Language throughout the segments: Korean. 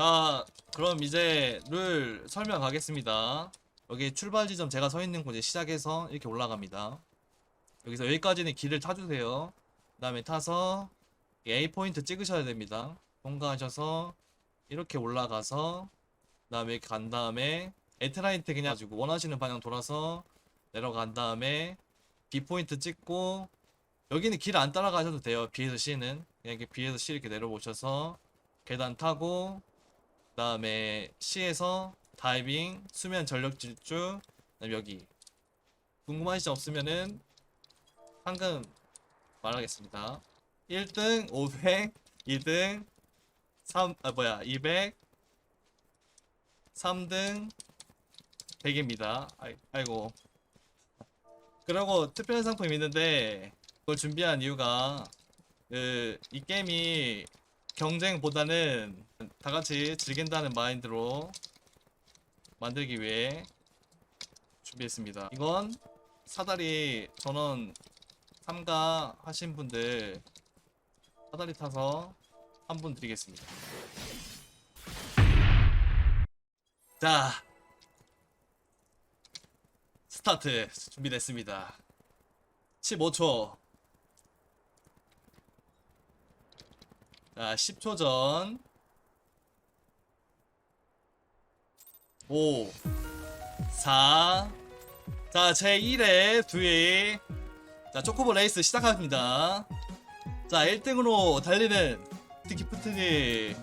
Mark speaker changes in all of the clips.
Speaker 1: 자, 그럼 이제 룰 설명하겠습니다. 여기 출발 지점 제가 서 있는 곳에 시작해서 이렇게 올라갑니다. 여기서 여기까지는 길을 타주세요. 그 다음에 타서 A 포인트 찍으셔야 됩니다. 통과하셔서 이렇게 올라가서 그 다음에 간 다음에 에트라이트 그냥 가지고 원하시는 방향 돌아서 내려간 다음에 B 포인트 찍고 여기는 길 안 따라가셔도 돼요. B에서 C는 그냥 이렇게 B에서 C 이렇게 내려오셔서 계단 타고 그 다음에 C에서 다이빙, 수면 전력 질주, 그다음 여기 궁금하신 점 없으면은 방금 말하겠습니다. 1등 500, 2등 3, 아 뭐야 200, 3등 100입니다. 아이, 아이고. 그리고 특별한 상품이 있는데 그걸 준비한 이유가 그 이 게임이 경쟁보다는 다 같이 즐긴다는 마인드로 만들기 위해 준비했습니다. 이건 사다리 전원 참가하신 분들 사다리 타서 한 분 드리겠습니다. 자, 스타트 준비됐습니다. 15초. 자, 10초 전. 5, 4. 자, 제 1회 두회. 자, 초코보 레이스 시작합니다. 자, 1등으로 달리는 스티키프트니.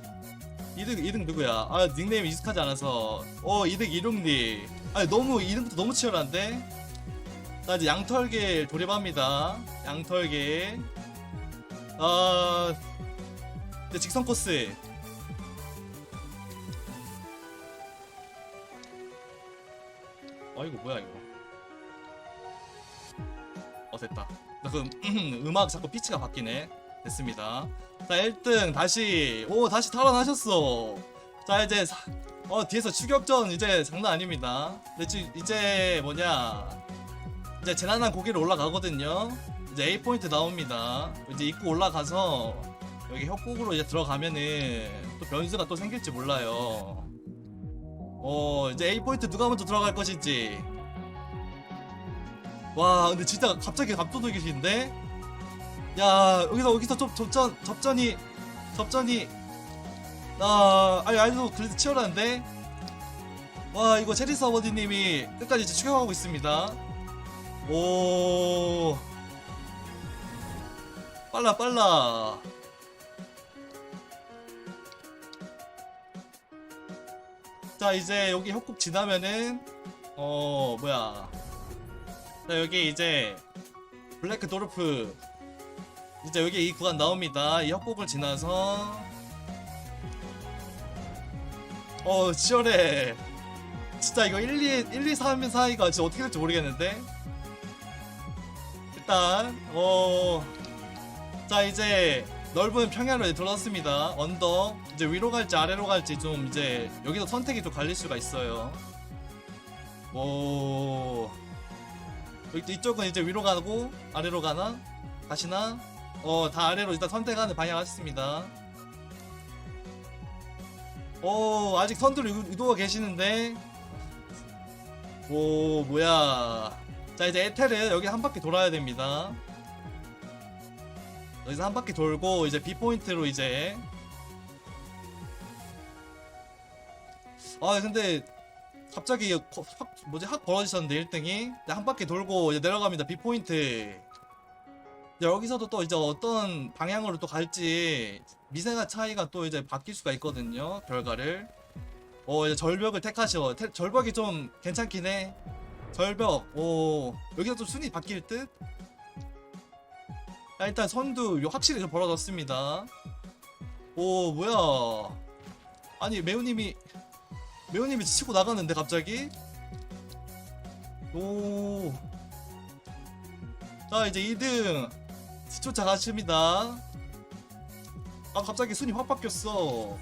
Speaker 1: 2등, 2등 누구야? 아, 닉네임 익숙하지 않아서. 어, 2등 이룽니. 아, 너무, 이름부터 너무 치열한데? 자, 이제 양털길 돌입합니다. 양털길. 어, 이제 직선 코스. 어, 이거 뭐야, 이거. 어, 됐다. 나 그럼, 음악 자꾸 피치가 바뀌네. 됐습니다. 자, 1등 다시. 오, 다시 탈환하셨어. 자, 이제, 사- 어, 뒤에서 추격전 이제 장난 아닙니다. 근데 지- 이제 뭐냐. 이제 재난한 고기로 올라가거든요. 이제 A 포인트 나옵니다. 이제 입구 올라가서 여기 협곡으로 이제 들어가면은 또 변수가 또 생길지 몰라요. 어 이제 A 포인트 누가 먼저 들어갈 것인지. 와 근데 진짜 갑자기 갑도둑이신데? 야 여기서 여기서 좀 접전 접전이 접전이 아 아니 아니도 그래도 치열한데? 와 이거 체리스 아버지님이 끝까지 이제 추격하고 있습니다. 오 빨라 빨라 자 이제 여기 협곡 지나면은 어 뭐야. 자 여기 이제 블랙 도르프. 이제 여기 이 구간 나옵니다. 이 협곡을 지나서. 어 치열해. 진짜 이거 1, 2, 1, 2, 3 사이가 진짜 어떻게 될지 모르겠는데? 일단 어. 자 이제 넓은 평야로 들어왔습니다. 언덕 이제 위로 갈지 아래로 갈지 좀 이제 여기서 선택이 좀 갈릴 수가 있어요. 오. 이쪽은 이제 위로 가고 아래로 가나 가시나 어 다 아래로 일단 선택하는 방향 하셨습니다. 오 아직 선두를 유- 유도가 계시는데 오 뭐야 자 이제 에테르 여기 한 바퀴 돌아야 됩니다. 여기서 한 바퀴 돌고 이제 B 포인트로 이제. 아 근데 갑자기 거- 확 뭐지? 확 벌어지셨는데 1등이? 한 바퀴 돌고 이제 내려갑니다 B 포인트. 이제 여기서도 또 이제 어떤 방향으로 또 갈지 미세가 차이가 또 이제 바뀔 수가 있거든요 결과를. 어 이제 절벽을 택하셔. 태- 절벽이 좀 괜찮긴 해. 절벽. 오 여기서 좀 순위 바뀔 듯 자, 일단 선두 요 확실히 좀 벌어졌습니다. 오 뭐야. 아니 매우님이 매우님이 치고 나가는데 갑자기? 오. 자 이제 2등 뒤쫓아 가십니다. 아 갑자기 순위 확 바뀌었어.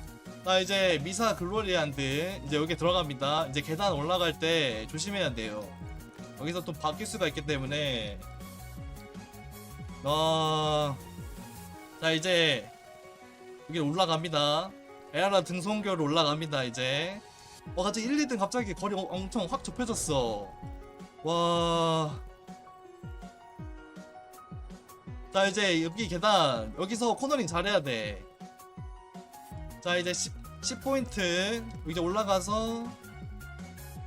Speaker 1: 자 이제 미사 글로리안드 이제 여기 들어갑니다. 이제 계단 올라갈 때 조심해야 돼요. 여기서 또 바뀔 수가 있기 때문에 어... 자 이제 여기 올라갑니다. 에라라 등송교로 올라갑니다 이제. 어 갑자기 1, 2등 갑자기 거리 엄- 엄청 확 좁혀졌어. 와... 자 이제 여기 계단 여기서 코너링 잘해야 돼자 이제 10, 10포인트. 이제 올라가서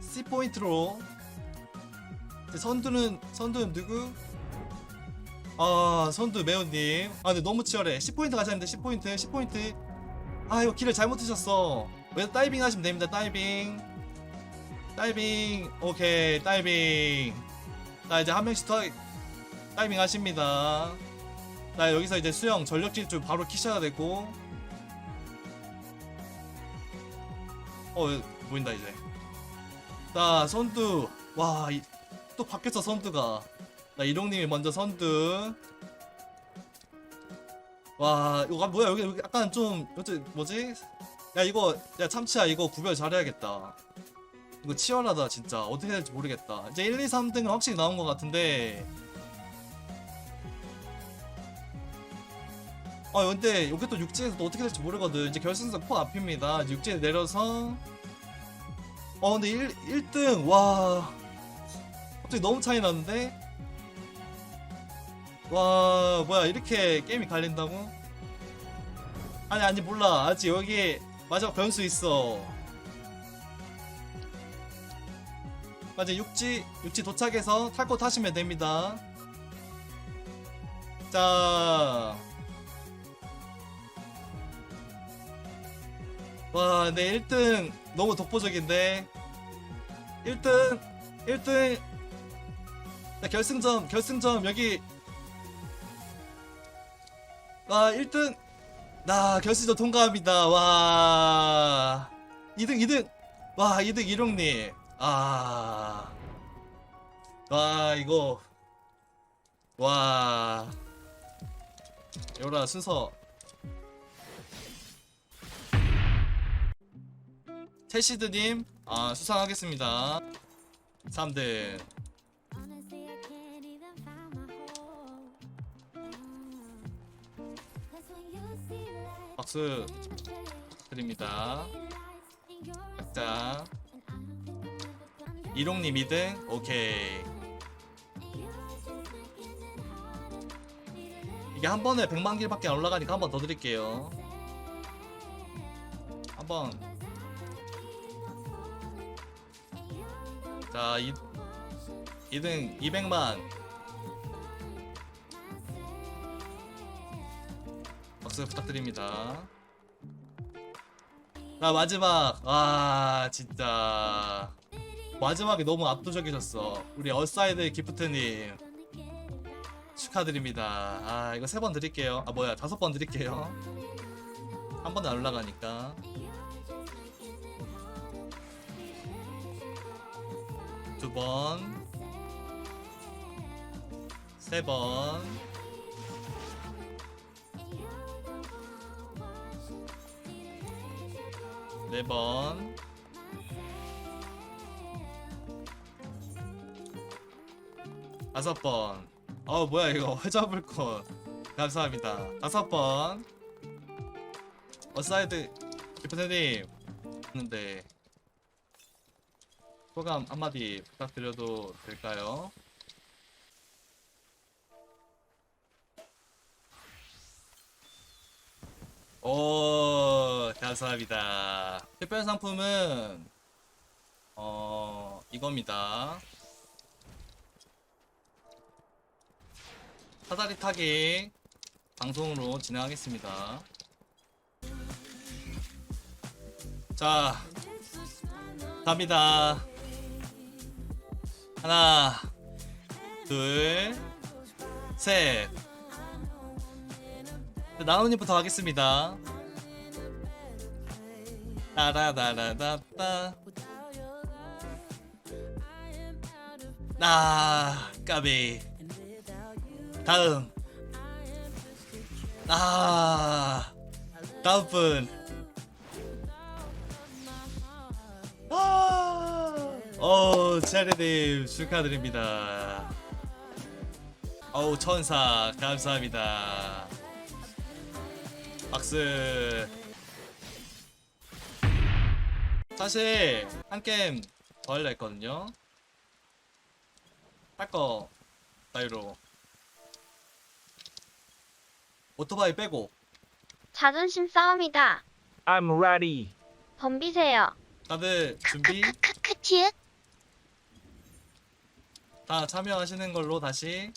Speaker 1: C포인트로. 이제 선두는 선두는 누구? 아 선두 매운님. 아 근데 너무 치열해. 10포인트 가셨는데 10포인트 10포인트. 아 이거 길을 잘못 드셨어. 왜 다이빙 하시면 됩니다. 다이빙. 다이빙. 오케이 다이빙. 자 이제 한 명씩 더 다이빙 하십니다. 자 여기서 이제 수영 전력 질주 바로 키셔야 되고. 어 보인다 이제. 자 선두. 와또 바뀌었어 선두가 자 이롱님이 먼저 선두. 와 이거 아, 뭐야? 여기, 여기 약간 좀 어째 뭐지? 야 이거 야 참치야 이거 구별 잘해야겠다. 이거 치열하다 진짜. 어떻게 될지 모르겠다. 이제 1, 2, 3등은 확실히 나온 것 같은데. 아 근데 여기 또 육지에서 또 어떻게 될지 모르거든. 이제 결승선 코 앞입니다. 이제 육지에 내려서. 어 근데 1, 1등 와. 갑자기 너무 차이 나는데 와 뭐야 이렇게 게임이 갈린다고? 아니 아니 몰라 아직 여기 마지막 변수 있어 맞아 육지 육지 도착해서 탈거 타시면 됩니다 자 와, 근데 1등 너무 독보적인데. 1등, 1등. 자, 결승점, 결승점, 여기. 와, 1등. 나 결승점 통과합니다. 와. 2등, 2등. 와, 2등 이롱님. 아. 와, 이거. 와. 요라 순서 테시드님 아, 수상하겠습니다 3등 박수. 드립니다 자. 이롱님 2등 오케이 이게 한 번에 100만 길밖에 안 올라가니까 한 번 더 드릴게요 한 번 자 2, 2등 200만 박수 부탁드립니다. 자 마지막. 와 진짜. 마지막에 너무 압도적이셨어. 우리 어사이드 기프트님. 축하드립니다. 아 이거 세 번 드릴게요. 아 뭐야 다섯 번 드릴게요. 한 번에 안 올라가니까. 두 번, 세 번, 네 번, 다섯 번. 어 뭐야 이거 회잡을 것. 감사합니다. 다섯 번. 어사이드 기프트님 했는데 소감 한마디 부탁드려도 될까요? 오, 감사합니다. 특별 상품은 어 이겁니다. 사다리 타기 방송으로 진행하겠습니다. 자, 갑니다. 하나, 둘, 셋. 나우님부터 하겠습니다. 따라다라다따. 아, 까비. 다음. 아, 다음 분. 아, 어, 차례님 축하드립니다. 어우, 천사, 감사합니다. 박수. 사실 한 게임 더 하려 했거든요. 할거 나이로 오토바이 빼고
Speaker 2: 자존심 싸움이다.
Speaker 3: I'm ready.
Speaker 2: 덤비세요.
Speaker 1: 다들 준비
Speaker 2: 크크크크 튀읕.
Speaker 1: 다 참여하시는 걸로 다시